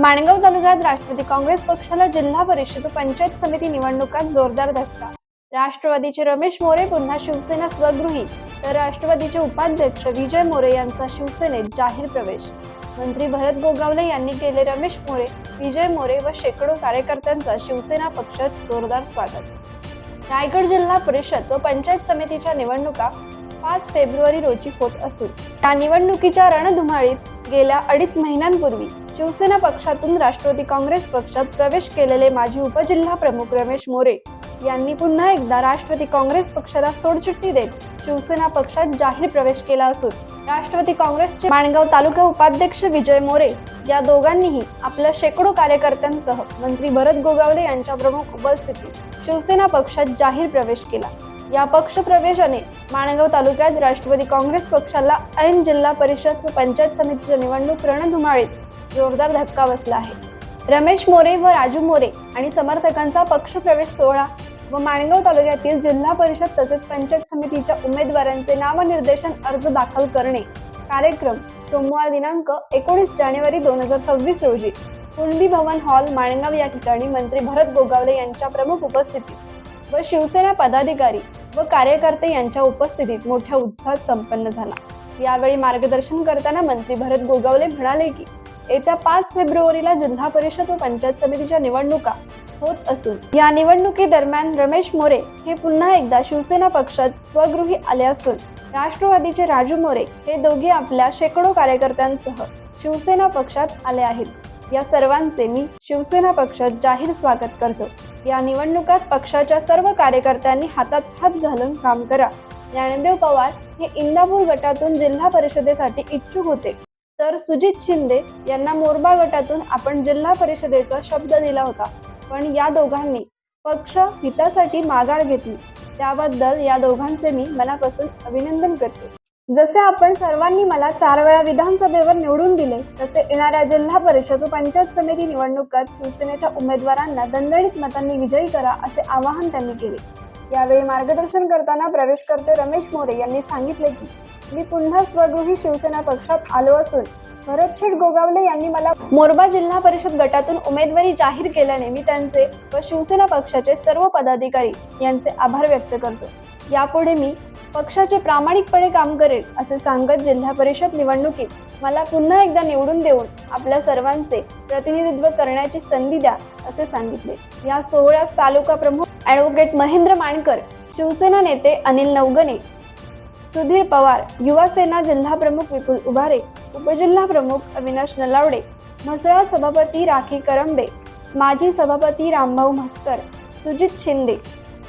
माणगाव तालुक्यात राष्ट्रवादी काँग्रेस पक्षाला जिल्हा परिषद व पंचायत समिती निवडणुकात जोरदार धक्का. राष्ट्रवादीचे रमेश मोरे पुन्हा शिवसेना स्वगृही. तर राष्ट्रवादीचे उपाध्यक्ष विजय मोरे यांचा शिवसेनेत जाहीर प्रवेश. मंत्री भरत गोगावले यांनी केले रमेश मोरे विजय मोरे व शेकडो कार्यकर्त्यांचा शिवसेना पक्षात जोरदार स्वागत. रायगड जिल्हा परिषद व पंचायत समितीच्या निवडणुका पाच फेब्रुवारी रोजी होत असून त्या निवडणुकीच्या रणधुमाळीत गेल्या अडीच महिन्यांपूर्वी शिवसेना पक्षातून राष्ट्रवादी काँग्रेस पक्षात प्रवेश केलेले माजी उपजिल्हा प्रमुख रमेश मोरे यांनी पुन्हा एकदा राष्ट्रवादी काँग्रेस पक्षाला सोडचिठ्ठी देत शिवसेना पक्षात जाहीर प्रवेश केला असून राष्ट्रवादी काँग्रेसचे माणगाव तालुका उपाध्यक्ष विजय मोरे या दोघांनीही आपल्या शेकडो कार्यकर्त्यांसह मंत्री भरत गोगावले यांच्या प्रमुख उपस्थितीत शिवसेना पक्षात जाहीर प्रवेश केला. या पक्ष प्रवेशाने माणगाव तालुक्यात राष्ट्रवादी काँग्रेस पक्षाला ऐन जिल्हा परिषद व पंचायत समितीच्या निवडणूक रणधुमाळीत जोरदार धक्का बसला आहे. रमेश मोरे व राजू मोरे आणि समर्थकांचा पक्ष प्रवेश सोहळा व माणगाव तालुक्यातील जिल्हा परिषद तसेच पंचायत समितीच्या उमेदवारांचे नामनिर्देशन अर्ज दाखल करणे कार्यक्रम सोमवार दिनांक एकोणीस जानेवारी दोन हजार सव्वीस रोजी कुंडी भवन हॉल माणगाव या ठिकाणी मंत्री भरत गोगावले यांच्या प्रमुख उपस्थितीत व शिवसेना पदाधिकारी व कार्यकर्ते यांच्या उपस्थितीत मोठ्या उत्साहात संपन्न झाला. यावेळी मार्गदर्शन करताना मंत्री भरत गोगावले म्हणाले की येत्या पाच फेब्रुवारीला जिल्हा परिषद व पंचायत समितीच्या निवडणुका होत असून या निवडणुकीदरम्यान रमेश मोरे हे पुन्हा एकदा शिवसेना पक्षात स्वगृही आले असून राष्ट्रवादीचे राजू मोरे हे दोघे आपल्या शेकडो कार्यकर्त्यांसह शिवसेना पक्षात आले आहेत. या सर्वांचे मी शिवसेना पक्षात जाहीर स्वागत करतो. या निवडणुकात पक्षाच्या सर्व कार्यकर्त्यांनी हातात हात घालून काम करा. ज्ञानदेव पवार हे इंदापूर गटातून जिल्हा परिषदेसाठी इच्छुक होते. तर सुजित शिंदे यांना मोरबा गटातून आपण जिल्हा परिषदेचा शब्द दिला होता. पण या दोघांनी पक्ष हितासाठी माघार घेतली. त्याबद्दल या दोघांचे मी मनापासून अभिनंदन करते. जसे आपण सर्वांनी मला चार वेळा विधानसभेवर निवडून दिले तसे येणाऱ्या जिल्हा परिषद व पंचायत समिती निवडणुकात शिवसेनेच्या उमेदवारांना दणदणीत मतांनी विजयी करा असे आवाहन त्यांनी केले. यावेळी मार्गदर्शन करताना प्रवेशकर्ते रमेश मोरे यांनी सांगितले की मी पुन्हा स्वगृही शिवसेना पक्षात आलो असून भरतशेठ गोगावले यांनी मला मोरबा जिल्हा परिषद गटातून उमेदवारी जाहीर केल्याने मी त्यांचे व शिवसेना पक्षाचे सर्व पदाधिकारी यांचे आभार व्यक्त करतो. यापुढे मी पक्षाचे प्रामाणिकपणे काम करेल असे सांगत जिल्हा परिषद निवडणुकीत मला पुन्हा एकदा निवडून देऊन आपल्या सर्वांचे प्रतिनिधित्व करण्याची संधी द्या असे सांगितले. या सोहळ्यास तालुका प्रमुख ॲडव्होकेट महेंद्र माणकर शिवसेना नेते अनिल नवगणे सुधीर पवार युवा सेना जिल्हा प्रमुख विपुल उभारे उपजिल्हा प्रमुख अविनाश नलावडे म्हसळा सभापती राखी करंबे माजी सभापती रामभाऊ म्हस्कर सुजित शिंदे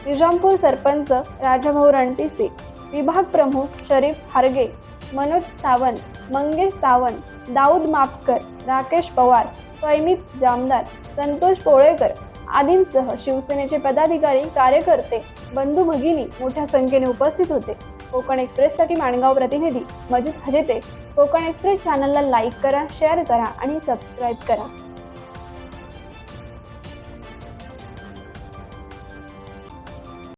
निजामपूर सरपंच राजाभाऊ रणपिसे विभाग प्रमुख शरीफ हारगे मनोज सावंत मंगेश सावंत दाऊद मापकर राकेश पवार स्वैमित जामदार संतोष पोळेकर आदींसह शिवसेनेचे पदाधिकारी कार्यकर्ते बंधू भगिनी मोठ्या संख्येने उपस्थित होते. कोकण एक्सप्रेससाठी माणगाव प्रतिनिधी मजिद हजेते. कोकण एक्सप्रेस चॅनलला लाईक करा शेअर करा आणि सबस्क्राईब करा.